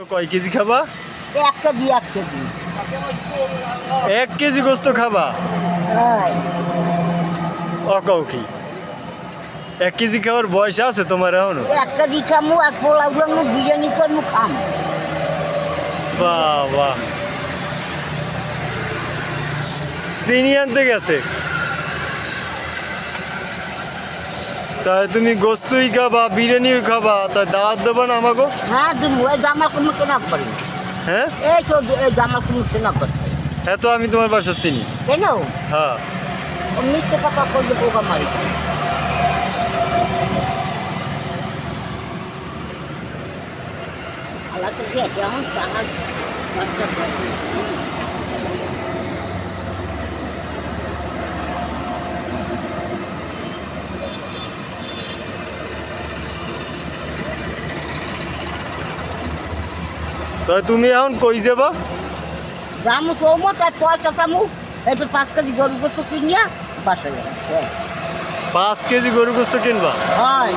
কয় কেজি খাবা? এক কেজি এক কেজি। এক কেজি গোস্ত খাবা? হ্যাঁ। অকাও কি? এক কেজি খাওয়ার বয়স আছে তোমার এখনও? এক কেজি খামু আর পোলাও গুলো বিরিয়ানি করমু খাম। বাহ বাহ চিনি আনতে গেছে। তা তুমি গোস্তই খাবা বিরিয়ানিও খাবা তা দাওয়াত দেবো না আমাকে? হ্যাঁ দিন ওই জামা কুমু কেনা করি হ্যাঁ? এই তো এই জামা কুমু কেনা করি হ্যাঁ তো আমি তোমার বাসা চিনি। কেন? হ্যাঁ। মিথ্যে কথা করলে বোকা মারি। খেয়েছে আমার টাকা তা তুমি এখন কই যাবা? জামু চৌমো তার পয়সা চামু তো পাঁচ কেজি গরু গোস্ত কিনিয়া বাসা যাবে। পাঁচ কেজি গরু গোস্ত কিনবা? হয়।